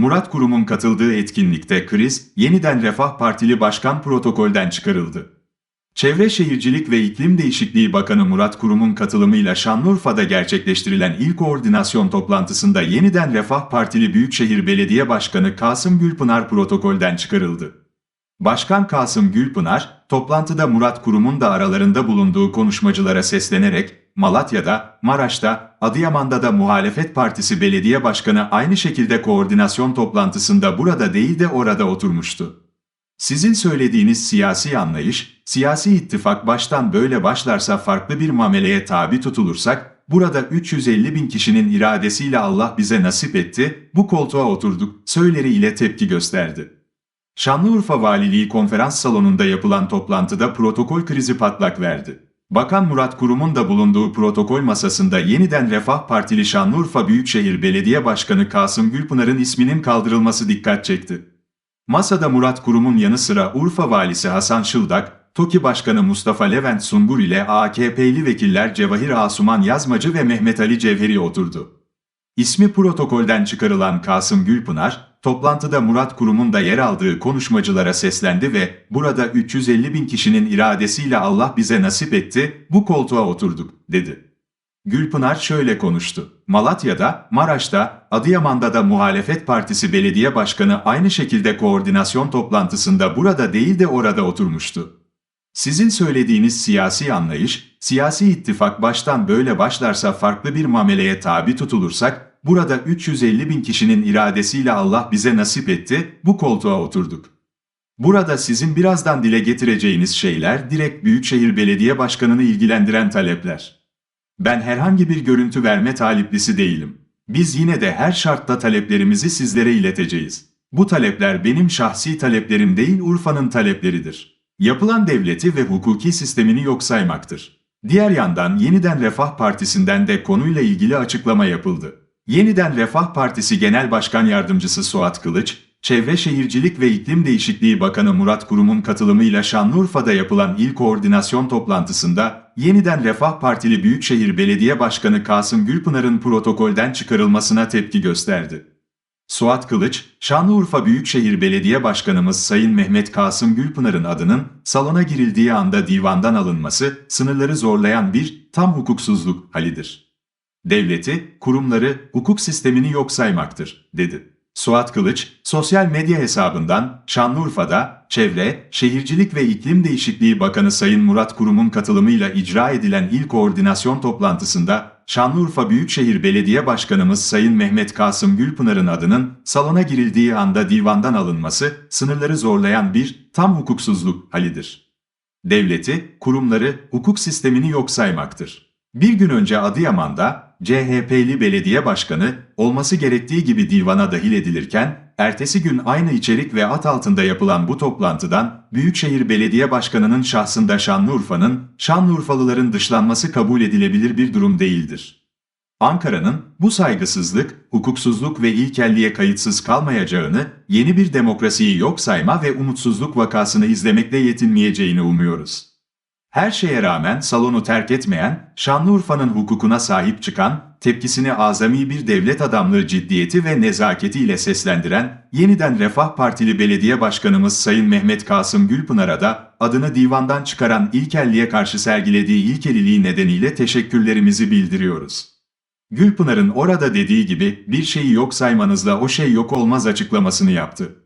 Murat Kurum'un katıldığı etkinlikte kriz, yeniden Refah Partili Başkan protokolden çıkarıldı. Çevre Şehircilik ve İklim Değişikliği Bakanı Murat Kurum'un katılımıyla Şanlıurfa'da gerçekleştirilen ilk koordinasyon toplantısında yeniden Refah Partili Büyükşehir Belediye Başkanı Kasım Gülpınar protokolden çıkarıldı. Başkan Kasım Gülpınar, toplantıda Murat Kurum'un da aralarında bulunduğu konuşmacılara seslenerek, Malatya'da, Maraş'ta, Adıyaman'da da muhalefet partisi belediye başkanı aynı şekilde koordinasyon toplantısında burada değil de orada oturmuştu. Sizin söylediğiniz siyasi anlayış, siyasi ittifak baştan böyle başlarsa farklı bir mameleye tabi tutulursak, burada 350 bin kişinin iradesiyle Allah bize nasip etti, bu koltuğa oturduk, söyleriyle tepki gösterdi. Şanlıurfa Valiliği konferans salonunda yapılan toplantıda protokol krizi patlak verdi. Bakan Murat Kurum'un da bulunduğu protokol masasında yeniden Refah Partili Şanlıurfa Büyükşehir Belediye Başkanı Kasım Gülpınar'ın isminin kaldırılması dikkat çekti. Masada Murat Kurum'un yanı sıra Urfa Valisi Hasan Şıldak, TOKİ Başkanı Mustafa Levent Sungur ile AKP'li vekiller Cevahir Asuman Yazmacı ve Mehmet Ali Cevheri oturdu. İsmi protokolden çıkarılan Kasım Gülpınar, toplantıda Murat Kurum'un da yer aldığı konuşmacılara seslendi ve burada 350 bin kişinin iradesiyle Allah bize nasip etti, bu koltuğa oturduk, dedi. Gülpınar şöyle konuştu. Malatya'da, Maraş'ta, Adıyaman'da da muhalefet partisi belediye başkanı aynı şekilde koordinasyon toplantısında burada değil de orada oturmuştu. Sizin söylediğiniz siyasi anlayış, siyasi ittifak baştan böyle başlarsa farklı bir mameleye tabi tutulursak, burada 350 bin kişinin iradesiyle Allah bize nasip etti, bu koltuğa oturduk. Burada sizin birazdan dile getireceğiniz şeyler direkt Büyükşehir Belediye Başkanı'nı ilgilendiren talepler. Ben herhangi bir görüntü verme taliplisi değilim. Biz yine de her şartta taleplerimizi sizlere ileteceğiz. Bu talepler benim şahsi taleplerim değil Urfa'nın talepleridir. Yapılan devleti ve hukuki sistemini yok saymaktır. Diğer yandan Yeniden Refah Partisi'nden de konuyla ilgili açıklama yapıldı. Yeniden Refah Partisi Genel Başkan Yardımcısı Suat Kılıç, Çevre Şehircilik ve İklim Değişikliği Bakanı Murat Kurum'un katılımıyla Şanlıurfa'da yapılan ilk koordinasyon toplantısında Yeniden Refah Partili Büyükşehir Belediye Başkanı Kasım Gülpınar'ın protokolden çıkarılmasına tepki gösterdi. Suat Kılıç, Şanlıurfa Büyükşehir Belediye Başkanımız Sayın Mehmet Kasım Gülpınar'ın adının salona girildiği anda divandan alınması sınırları zorlayan bir tam hukuksuzluk halidir. Devleti, kurumları, hukuk sistemini yok saymaktır, dedi. Suat Kılıç, sosyal medya hesabından Şanlıurfa'da Çevre, Şehircilik ve İklim Değişikliği Bakanı Sayın Murat Kurum'un katılımıyla icra edilen ilk koordinasyon toplantısında Şanlıurfa Büyükşehir Belediye Başkanımız Sayın Mehmet Kasım Gülpınar'ın adının salona girildiği anda divandan alınması sınırları zorlayan bir tam hukuksuzluk halidir. Devleti, kurumları, hukuk sistemini yok saymaktır. Bir gün önce Adıyaman'da CHP'li belediye başkanı olması gerektiği gibi divana dahil edilirken, ertesi gün aynı içerik ve at altında yapılan bu toplantıdan Büyükşehir Belediye Başkanı'nın şahsında Şanlıurfa'nın, Şanlıurfalıların dışlanması kabul edilebilir bir durum değildir. Ankara'nın bu saygısızlık, hukuksuzluk ve ilkelliğe kayıtsız kalmayacağını, yeni bir demokrasiyi yok sayma ve umutsuzluk vakasını izlemekle yetinmeyeceğini umuyoruz. Her şeye rağmen salonu terk etmeyen, Şanlıurfa'nın hukukuna sahip çıkan, tepkisini azami bir devlet adamlığı ciddiyeti ve nezaketiyle seslendiren, yeniden Refah Partili Belediye Başkanımız Sayın Mehmet Kasım Gülpınar'a da adını divandan çıkaran ilkelliğe karşı sergilediği ilkeliliği nedeniyle teşekkürlerimizi bildiriyoruz. Gülpınar'ın orada dediği gibi bir şeyi yok saymanızla o şey yok olmaz açıklamasını yaptı.